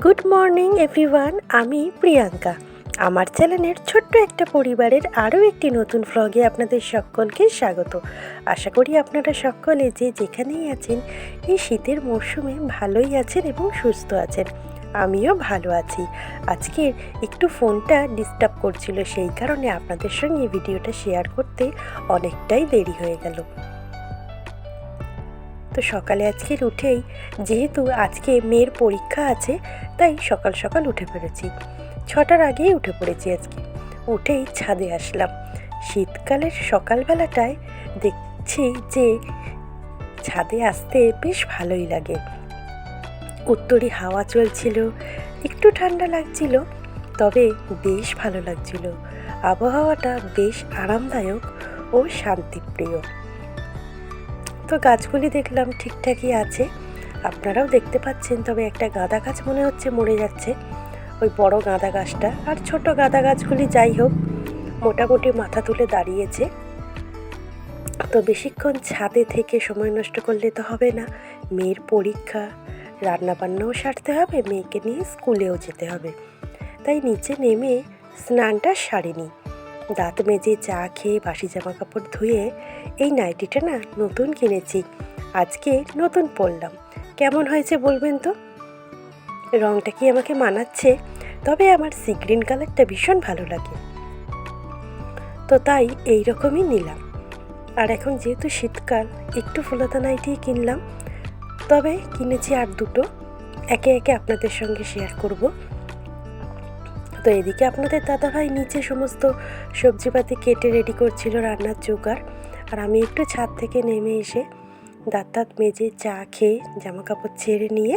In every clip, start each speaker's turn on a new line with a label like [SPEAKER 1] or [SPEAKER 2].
[SPEAKER 1] Good morning everyone আমি প্রিয়াঙ্কা। আমার চ্যানেলের ছোট্ট একটা পরিবারের আরও একটি নতুন ভ্লগে আপনাদের সকলকে স্বাগত। আশা করি আপনারা সকলে যে যেখানেই আছেন, এই শীতের মরশুমে ভালোই আছেন এবং সুস্থ আছেন। আমিও ভালো আছি। আজকের একটু ফোনটা ডিস্টার্ব করছিল, সেই কারণে আপনাদের সঙ্গে ভিডিওটা শেয়ার করতে অনেকটাই দেরি হয়ে গেল। তো সকালে আজকের উঠেই, যেহেতু আজকে মেয়ের পরীক্ষা আছে, তাই সকাল সকাল উঠে পড়েছি। ছটার আগেই উঠে পড়েছি আজকে। উঠেই ছাদে আসলাম। শীতকালের সকালবেলাটায় দেখছি যে ছাদে আসতে বেশ ভালোই লাগে। উত্তরি হাওয়া চলছিল, একটু ঠান্ডা লাগছিল, তবে বেশ ভালো লাগছিল। আবহাওয়াটা বেশ আরামদায়ক ও শান্তিপ্রিয়। তো গাছগুলি দেখলাম ঠিকঠাকই আছে। আপনারাও দেখতে পাচ্ছেন, তবে একটা গাঁদা গাছ মনে হচ্ছে মরে যাচ্ছে। ওই বড় গাঁদা গাছটা আর ছোট গাঁদা গাছগুলি যাই হোক, মোটামুটি মাথা তুলে দাঁড়িয়েছে। তো বেশিক্ষণ ছাদে থেকে সময় নষ্ট করলে তো হবে না। মেয়ের পরীক্ষা, রান্নাবান্নাও সারতে হবে, মেয়েকে নিয়ে স্কুলেও যেতে হবে। তাই নিচে নেমে স্নানটা সারিনি। দাঁত মেজে চা খেয়ে বাসি জামা কাপড় ধুয়ে এই নাইটিটা না নতুন কিনেছি। আজকে নতুন পরলাম। কেমন হয়েছে বলবেন তো? রংটা কি আমাকে মানাচ্ছে? তবে আমার সি গ্রিন কালারটা ভীষণ ভালো লাগে। তো তাই এই রকমই নিলাম। আর এখন যেহেতু শীতকাল, একটু ফুলতা নাইটি কিনলাম। তবে কিনেছি আর দুটো। একে একে আপনাদের সঙ্গে শেয়ার করব। তো এদিকে আপনাদের দাদাভাই নিচে সমস্ত সবজিপাতি কেটে রেডি করছিল রান্নার জোগাড়। আর আমি একটু ছাদ থেকে নেমে এসে দাঁত দাঁত মেজে চা খেয়ে জামা কাপড় ছেড়ে নিয়ে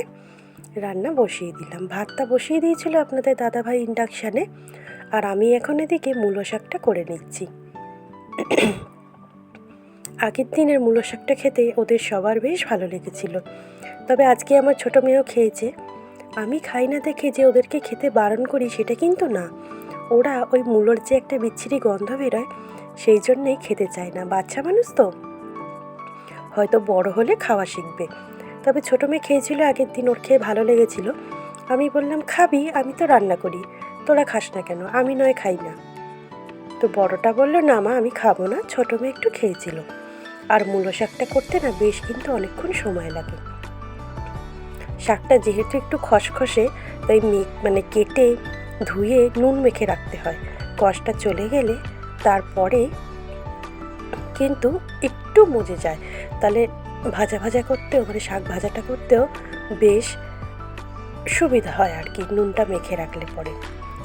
[SPEAKER 1] রান্না বসিয়ে দিলাম। ভাতটা বসিয়ে দিয়েছিল আপনাদের দাদাভাই ইন্ডাকশানে আর আমি এখন এদিকে মূলো শাকটা করে নিচ্ছি। আগের দিনের মূলো শাকটা খেতে ওদের সবার বেশ ভালো লেগেছিল। তবে আজকে আমার ছোটো মেয়েও খেয়েছে। আমি খাই না দেখে যে ওদেরকে খেতে বারণ করি সেটা কিন্তু না। ওরা ওই মূলোর যে একটা বিচ্ছিরি গন্ধ বেরোয়, সেই জন্যেই খেতে চায় না। বাচ্চা মানুষ তো। হয়তো বড় হলে খাওয়া শিখবে। তবে ছোটো মেয়ে খেয়েছিল, আগের দিন ওর খেয়ে ভালো লেগেছিল। আমি বললাম, খাবি, আমি তো রান্না করি। তোরা খাস না কেন? আমি নয়, খাই না। তো বড়টা বলল, না মা, আমি খাব না। ছোটো মেয়ে একটু খেয়েছিল। আর মূলো শাকটা করতে না বেশ কিন্তু অনেকক্ষণ সময় লাগে। শাকটা যেহেতু একটু খসখসে, তাই মানে কেটে ধুয়ে নুন মেখে রাখতে হয়। কষটা চলে গেলে তারপরে কিন্তু একটু মজে যায়। তাহলে ভাজা ভাজা করতেও মানে শাক ভাজাটা করতেও বেশ সুবিধা হয় আর কি নুনটা মেখে রাখলে পরে।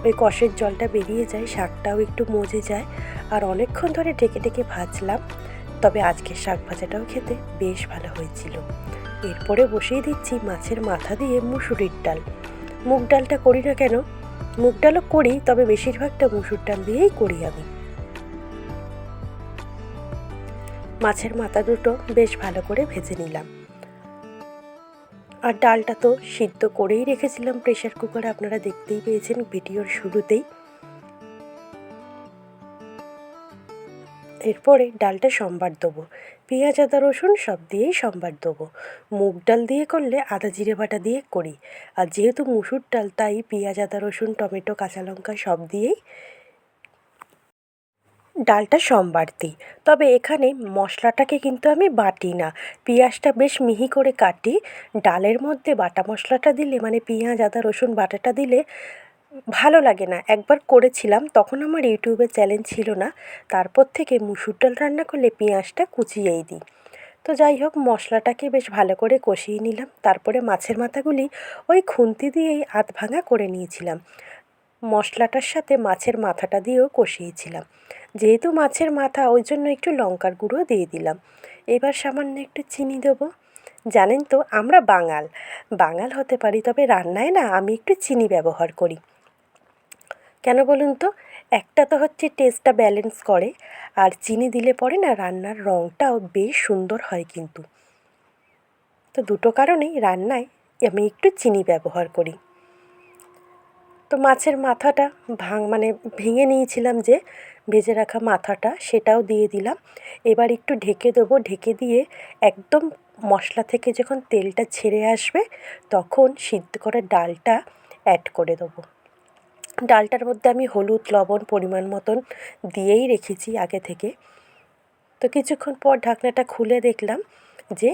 [SPEAKER 1] ওই কষের জলটা বেরিয়ে যায়, শাকটাও একটু মজে যায়। আর অনেকক্ষণ ধরে ডেকে ডেকে ভাজলাম, তবে আজকের শাক ভাজাটাও খেতে বেশ ভালো হয়েছিল। এরপরে বসিয়ে দিচ্ছি মাছের মাথা দিয়ে মুসুরির ডাল। মুগ ডালটা করি না কেন? মুগ ডালও করি, তবে বেশিরভাগটা মুসুর ডাল দিয়েই করি আমি। মাছের মাথা দুটো বেশ ভালো করে ভেজে নিলাম। আর ডালটা তো সিদ্ধ করেই রেখেছিলাম প্রেশার কুকারে, আপনারা দেখতেই পেয়েছেন ভিডিওর শুরুতেই। এরপরে ডালটা সম্বার দেবো। পেঁয়াজ, আদা, রসুন সব দিয়েই সম্বার দেবো। মুগ ডাল দিয়ে করলে আদা জিরে বাটা দিয়ে করি। আর যেহেতু মুসুর ডাল, তাই পেঁয়াজ, আদা, রসুন, টমেটো, কাঁচা লঙ্কা সব দিয়েই ডালটা সম্বার দিই। তবে এখানে মশলাটাকে কিন্তু আমি বাটি না। পেঁয়াজটা বেশ মিহি করে কাটি। ডালের মধ্যে বাটা মশলাটা দিলে মানে পেঁয়াজ, আদা, রসুন বাটাটা দিলে ভালো লাগে না। একবার করেছিলাম, তখন আমার ইউটিউবে চ্যালেঞ্জ ছিল না। তারপর থেকে মুসুর ডাল রান্না করলে পেঁয়াজটা কুচিয়েই দিই। তো যাই হোক, মশলাটাকে বেশ ভালো করে কষিয়ে নিলাম। তারপরে মাছের মাথাগুলি ওই খুন্তি দিয়েই আধ ভাঙা করে নিয়েছিলাম। মশলাটার সাথে মাছের মাথাটা দিয়েও কষিয়েছিলাম। যেহেতু মাছের মাথা, ওই জন্য একটু লঙ্কার গুঁড়ো দিয়ে দিলাম। এবার সামান্য একটু চিনি দেবো। জানেন তো, আমরা বাঙাল। বাঙাল হতে পারি, তবে রান্নায় না আমি একটু চিনি ব্যবহার করি। কেন বলুন তো? একটা তো হচ্ছে টেস্টটা ব্যালেন্স করে, আর চিনি দিলে পরে না রান্নার রঙটাও বেশ সুন্দর হয় কিন্তু। তো দুটো কারণেই রান্নায় আমি একটু চিনি ব্যবহার করি। তো মাছের মাথাটা ভাঙ মানে ভেঙে নিয়েছিলাম যে ভেজে রাখা মাথাটা সেটাও দিয়ে দিলাম। এবার একটু ঢেকে দেবো, ঢেকে দিয়ে একদম মশলা থেকে যখন তেলটা ছেড়ে আসবে তখন সিদ্ধ করা ডালটা অ্যাড করে দেবো। ডালটার মধ্যে আমি হলুদ, লবণ পরিমাণ মতন দিয়েই রেখেছি আগে থেকে। তো কিছুক্ষণ পর ঢাকনাটা খুলে দেখলাম যে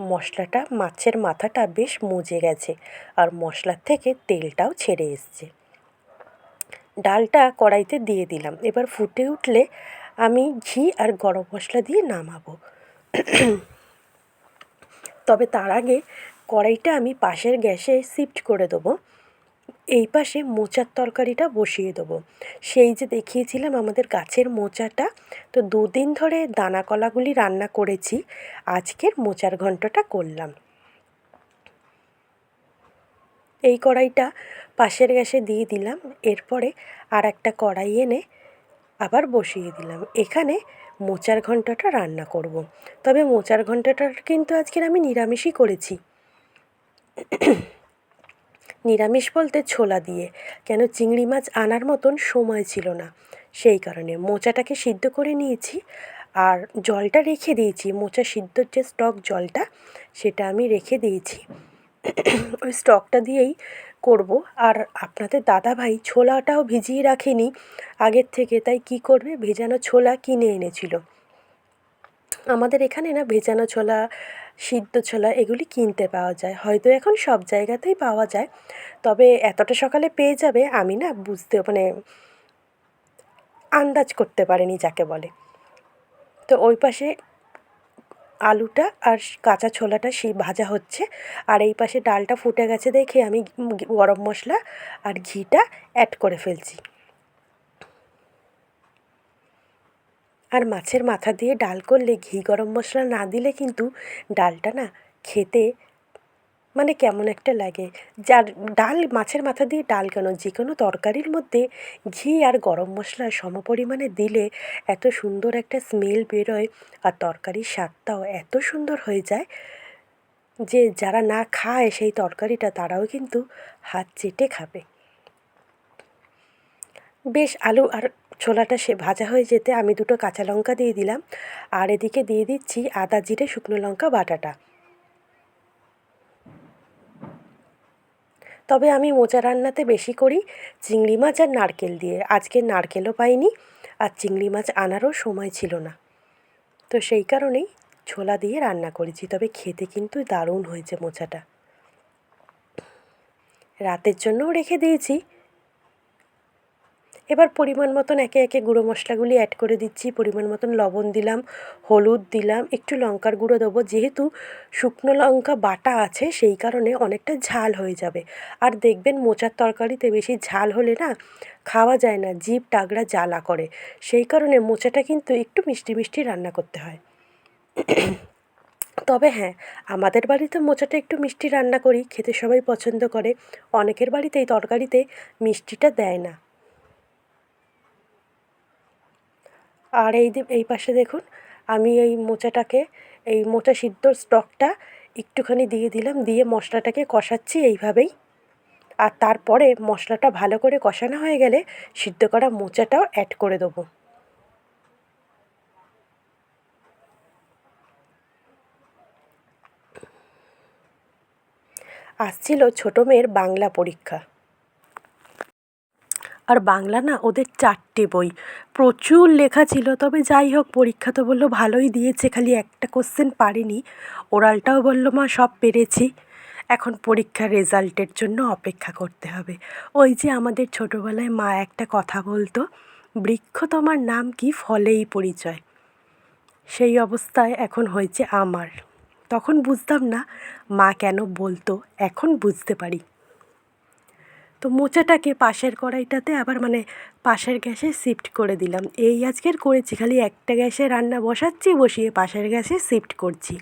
[SPEAKER 1] মশলাটা, মাছের মাথাটা বেশ মজে গেছে আর মশলার থেকে তেলটাও ছেড়ে এসছে। ডালটা কড়াইতে দিয়ে দিলাম। এবার ফুটে উঠলে আমি ঘি আর গরম মশলা দিয়ে নামাবো। তবে তার আগে কড়াইটা আমি পাশের গ্যাসে শিফট করে দেবো। এই পাশে মোচার তরকারিটা বসিয়ে দেবো। সেই যে দেখিয়েছিলাম আমাদের গাছের মোচাটা, তো দুদিন ধরে দানা কলাগুলি রান্না করেছি, আজকের মোচার ঘন্টটা করলাম। এই কড়াইটা পাশের গ্যাসে দিয়ে দিলাম, এরপরে আর একটা কড়াই এনে আবার বসিয়ে দিলাম। এখানে মোচার ঘন্টটা রান্না করব। তবে মোচার ঘন্টটা কিন্তু আজকের আমি নিরামিষই করেছি। নিরামিষ বলতে ছোলা দিয়ে। কেন চিংড়ি মাছ আনার মতন সময় ছিল না। সেই কারণে মোচাটাকে সিদ্ধ করে নিয়েছি আর জলটা রেখে দিয়েছি। মোচা সিদ্ধর যে স্টক জলটা, সেটা আমি রেখে দিয়েছি। ওই স্টকটা দিয়েই করব। আর আপনাদের দাদা ভাই ছোলাটাও ভিজিয়ে রাখেনি আগের থেকে, তাই কি করবে? ভেজানো ছোলা কিনে এনেছিল। আমাদের এখানে না ভেজানো ছোলা সিদ্ধ ছোলা এগুলি কিনতে পাওয়া যায়। হয়তো এখন সব জায়গাতেই পাওয়া যায়। তবে এতটা সকালে পেয়ে যাবে আমি না বুঝতে মানে আন্দাজ করতে পারিনি যাকে বলে। তো ওই পাশে আলুটা আর কাঁচা ছোলাটা সেই ভাজা হচ্ছে। আর এই পাশে ডালটা ফুটে গেছে দেখে আমি গরম মশলা আর ঘিটা অ্যাড করে ফেলছি। আর মাছের মাথা দিয়ে ডাল করলে ঘি গরম মশলা না দিলে কিন্তু ডালটা না খেতে মানে কেমন একটা লাগে। যার ডাল মাছের মাথা দিয়ে ডাল কেন? যে কোনো তরকারির মধ্যে ঘি আর গরম মশলা সমপরিমাণে দিলে এত সুন্দর একটা স্মেল বেরোয় আর তরকারির স্বাদটাও এত সুন্দর হয়ে যায় যে যারা না খায় সেই তরকারিটা তারাও কিন্তু হাত চেটে খাবে। বেশ আলু আর ছোলাটা সে ভাজা হয়ে যেতে আমি দুটো কাঁচা লঙ্কা দিয়ে দিলাম। আর এদিকে দিয়ে দিচ্ছি আদা জিরে, শুকনো লঙ্কা, বাটাটা। তবে আমি মোচা রান্নাতে বেশি করি চিংড়ি মাছ আর নারকেল দিয়ে। আজকে নারকেলও পাইনি আর চিংড়ি মাছ আনারও সময় ছিল না। তো সেই কারণেই ছোলা দিয়ে রান্না করেছি, তবে খেতে কিন্তু দারুণ হয়েছে মোচাটা। রাতের জন্যও রেখে দিয়েছি। এবার পরিমাণ মতন একে একে গুঁড়ো মশলাগুলি অ্যাড করে দিচ্ছি। পরিমাণ মতন লবণ দিলাম, হলুদ দিলাম, একটু লঙ্কার গুঁড়ো দেবো। যেহেতু শুকনো লঙ্কা বাটা আছে, সেই কারণে অনেকটা ঝাল হয়ে যাবে। আর দেখবেন মোচার তরকারিতে বেশি ঝাল হলে না খাওয়া যায় না, জিভ টাগড়া জ্বালা করে। সেই কারণে মোচাটা কিন্তু একটু মিষ্টি মিষ্টি রান্না করতে হয়। তবে হ্যাঁ আমাদের বাড়িতে মোচাটা একটু মিষ্টি রান্না করি, খেতে সবাই পছন্দ করে। অনেকের বাড়িতে এই তরকারিতে মিষ্টিটা দেয় না। আর এই এই পাশে দেখুন, আমি এই মোচাটাকে, এই মোচা সিদ্ধর স্টকটা একটুখানি দিয়ে দিলাম, দিয়ে মশলাটাকে কষাচ্ছি এইভাবেই। আর তারপরে মশলাটা ভালো করে কষানো হয়ে গেলে সিদ্ধ করা মোচাটাও অ্যাড করে দেবো। আসছিল ছোটো মেয়ের বাংলা পরীক্ষা। আর বাংলা না ওদের চারটে বই। প্রচুর লেখা ছিল, তবে যাই হোক, পরীক্ষা তো বলল ভালোই দিয়েছে, খালি একটা কোশ্চেন পারিনি। ওরালটাও বলল, মা, সব পেরেছি। এখন পরীক্ষার রেজাল্টের জন্য অপেক্ষা করতে হবে। ওই যে আমাদের ছোটোবেলায় মা একটা কথা বলতো, বৃক্ষ তোমার নাম কি? ফলেই পরিচয়। সেই অবস্থায় এখন হয়েছে আমার। তখন বুঝতাম না মা কেন বলতো, এখন বুঝতে পারি। তো মোচাটাকে পাশের কড়াইটাতে আবার মানে পাশের গ্যাসে শিফট করে দিলাম। এই আজকের করেছি, খালি একটা গ্যাসে রান্না বসাচ্ছি, বসিয়ে পাশের গ্যাসে শিফট করছি।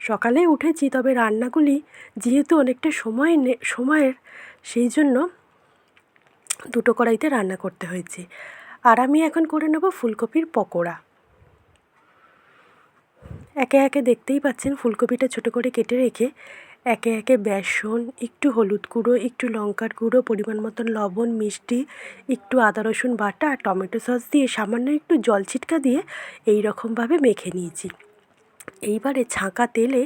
[SPEAKER 1] সকালে উঠেছি, তবে রান্নাগুলি যেহেতু অনেকটা সময় নে, সময়ের, সেই জন্য দুটো কড়াইতে রান্না করতে হয়েছে। আর আমি এখন করে নেব ফুলকপির পকোড়া। একে একে দেখতেই পাচ্ছেন, ফুলকপিটা ছোটো করে কেটে রেখে একে একে বেসন, একটু হলুদ গুঁড়ো, একটু লঙ্কার গুঁড়ো, পরিমাণ মতন লবণ, মিষ্টি, একটু আদা, রসুন বাটা, আর টমেটো সস দিয়ে সামান্য একটু জল ছিটকা দিয়ে এই রকমভাবে মেখে নিয়েছি। এইবারে ছাঁকা তেলে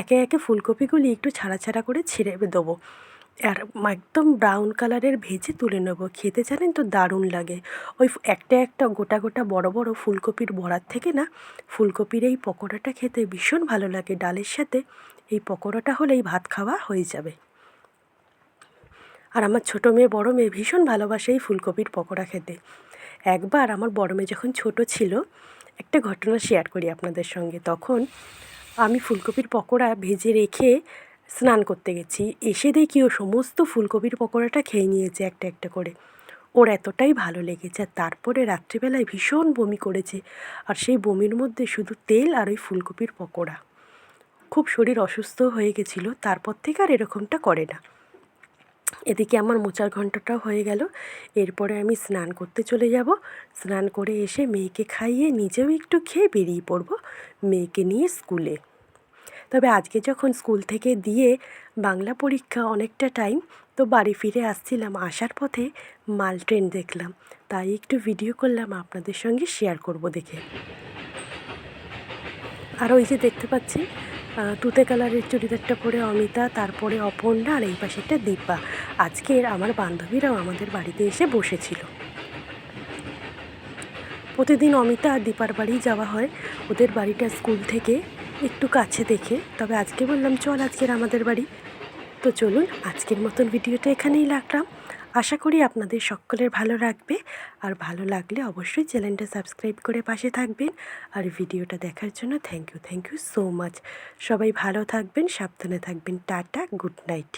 [SPEAKER 1] একে একে ফুলকপিগুলি একটু ছাড়া ছাড়া করে ছেড়ে দেবো। আর একদম ব্রাউন কালারের ভেজে তুলে নেব। খেতে জানেন তো দারুণ লাগে। ওই একটা একটা গোটা গোটা বড় বড় ফুলকপির বড়ার থেকে না, ফুলকপির এই পকোড়াটা খেতে ভীষণ ভালো লাগে ডালের সাথে। এই পকোড়াটা হলেই ভাত খাওয়া হয়ে যাবে। আর আমার ছোটো মেয়ে, বড় মেয়ে ভীষণ ভালোবাসে এই ফুলকপির পকোড়া খেতে। একবার আমার বড় মেয়ে যখন ছোট ছিল, একটা ঘটনা শেয়ার করি আপনাদের সঙ্গে। তখন আমি ফুলকপির পকোড়া ভেজে রেখে স্নান করতে গেছি। এসে দেখি ও সমস্ত ফুলকপির পকোড়াটা খেয়ে নিয়েছে একটা একটা করে। ওর এতটাই ভালো লেগেছে আর তারপরে রাত্রিবেলায় ভীষণ বমি করেছে। আর সেই বমির মধ্যে শুধু তেল আর ওই ফুলকপির পকোড়া। খুব শরীর অসুস্থ হয়ে গেছিল, তারপর থেকে আর এরকমটা করে না। এদিকে আমার মোচার ঘন্টাটাও হয়ে গেল, এরপরে আমি স্নান করতে চলে যাব। স্নান করে এসে মেয়েকে খাইয়ে নিজেও একটু খেয়ে বেরিয়ে পড়ব মেয়েকে নিয়ে স্কুলে। তবে আজকে যখন স্কুল থেকে দিয়ে বাংলা পরীক্ষা অনেকটা টাইম তো বাড়ি ফিরে আসছিলাম, আসার পথে মাল ট্রেন দেখলাম। তাই একটু ভিডিও করলাম, আপনাদের সঙ্গে শেয়ার করব দেখে। আর ওই যে দেখতে পাচ্ছি তুতে কালারের চুড়িদারটা পরে অমিতা, তারপরে অপর্ণা আর এই পাশে একটা দীপা। আজকের আমার বান্ধবীরাও আমাদের বাড়িতে এসে বসেছিল। প্রতিদিন অমিতা আর দীপার বাড়ি যাওয়া হয়। ওদের বাড়িটা স্কুল থেকে একটু কাছে দেখে। তবে আজকে বললাম, চল আজকের আমাদের বাড়ি। তো চলুন, আজকের মতন ভিডিওটা এখানেই রাখলাম। আশা করি আপনাদের সকলের ভালো রাখবে আর ভালো লাগলে অবশ্যই চ্যানেলটা সাবস্ক্রাইব করে পাশে থাকবেন। আর ভিডিওটা দেখার জন্য thank you thank you so much সবাই ভালো থাকবেন, সাবধানে থাকবেন। Tata good night